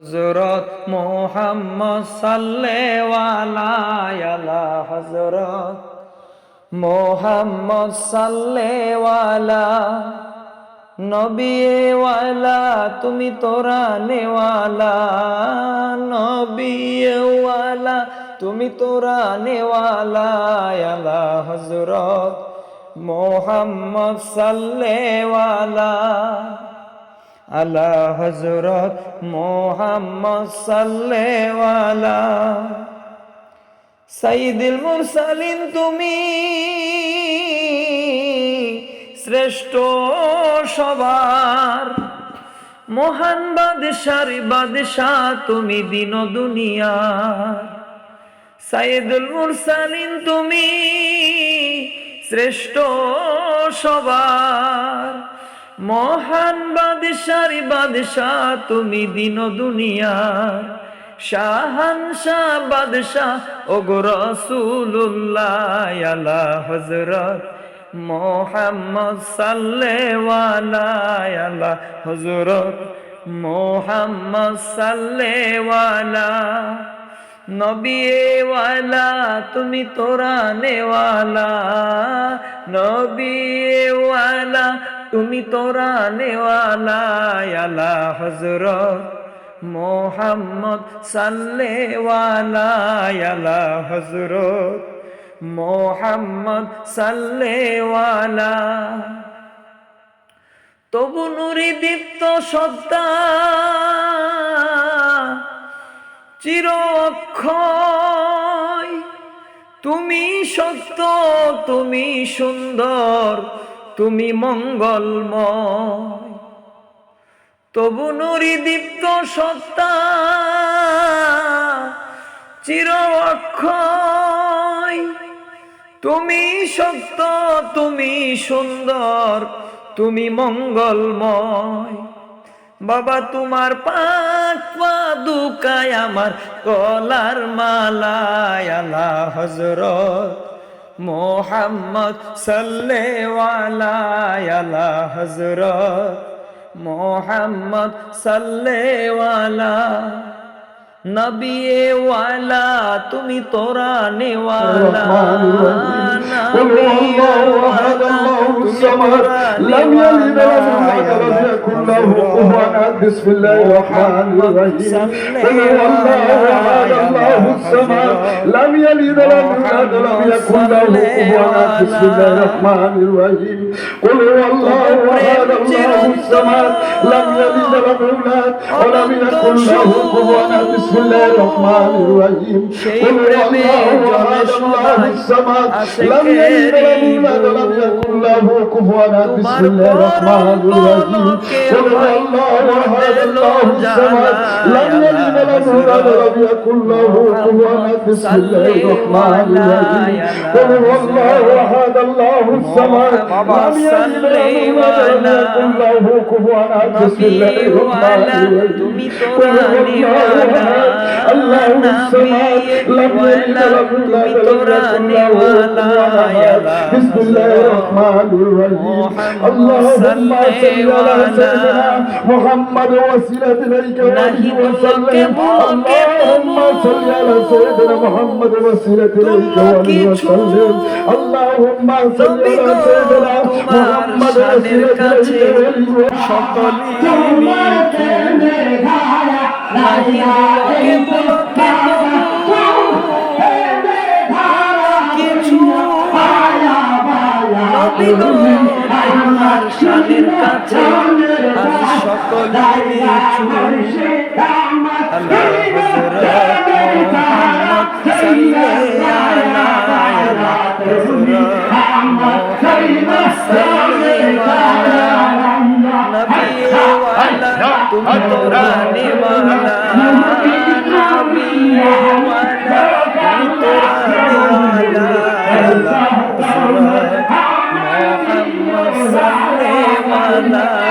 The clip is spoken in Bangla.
হজরত মোহাম্মদ সাল্লেওয়ালা হজরত মোহাম্মদ সাল্লেওয়ালা নবীওয়ালা তুমি তোরা নেওয়ালা নবীওয়ালা তুমি তোরা নেওয়ালা আলা হজরত মোহাম্মদ সাল্লেওয়ালা আলা হজরত মোহাম্মদ সাল্লেওয়ালা সাইদুল মুরসালিন, তুমি শ্রেষ্ঠ সবার। মহান বাদশার বাদশাহ, তুমি দিন দুনিয়ার। সাইদুল মুরসালিন, তুমি শ্রেষ্ঠ সবার। মহান বাদশার বাদশাহ, তুমি দিন দুনিয়ার শাহানশাহ বাদশাহ, ওগো রসুল্লাহ আলা হজরত মোহাম্মদ সাল্লেওয়ালা হজরত মোহাম্মদ সাল্লেওয়ালা নবীওয়ালা তুমি তোরা নেওয়ালা নবীওয়ালা তুমি তোরা নেওয়ালা আলা হজরত মোহাম্মদ সাল্লেওয়ালা আলা হজরত মোহাম্মদ সাল্লেওয়ালা। তবু নুরি দীপ্ত সত্তা চির তুমি সত্য, তুমি সুন্দর তুমি মঙ্গলময়। তবু নুরি দীপ্ত সত্তা চির তুমি সত্য, তুমি সুন্দর, তুমি মঙ্গলময়। বাবা, তোমার পাক দুকায় আমার কলার মালায় আলা হজরত মোহাম্মদ সাল্লেওয়ালা আলা হজরত মোহাম্মদ সাল্লেওয়ালা নবিয়েওয়ালা তুমি তোরা নেওয়ালা নবিয়েওয়ালা তুমি তোরা لم يلد ولم يولد ولم يكن له كفوا احد بسم الله الرحمن الرحيم قل هو الله احد الله الصمد لم يلد ولم يولد ولم يكن له كفوا احد بسم الله الرحمن الرحيم قل هو الله احد الله الصمد لم يلد ولم يولد ولم يكن له كفوا احد بسم الله الرحمن الرحيم قل هو الله احد الله الصمد لم يلد ولم يولد ولم يكن له كفوا احد بسم الله الرحمن الرحيم. قل هو الله أحد الله الصمد لم يلد ولم يولد ولم يكن له كفوا احد بسم الله الرحمن الرحيم. قل هو الله أحد الله الصمد لم يلد ولم يولد ولم يكن له كفوا احد بسم الله الرحمن الرحيم قل هو الله أحد الله الصمد لم يلد ولم يولد. নবী তোরা নেওয়ালা বিসমিল্লাহির রহমানির রহিম নাহি মুহাম্মদ ওয়াসিলাত ইলাইকা ওয়া সাল্লিম আল্লাহুম্মা সাল্লি আলা সাইয়্যিদিনা মুহাম্মদ মুহাম্মদ সাল্লাল্লাহু আলাইহি মুহাম্মদ সাল্লাল্লাহু নবীওয়ালা তুমি তো নবীওয়ালা তুমি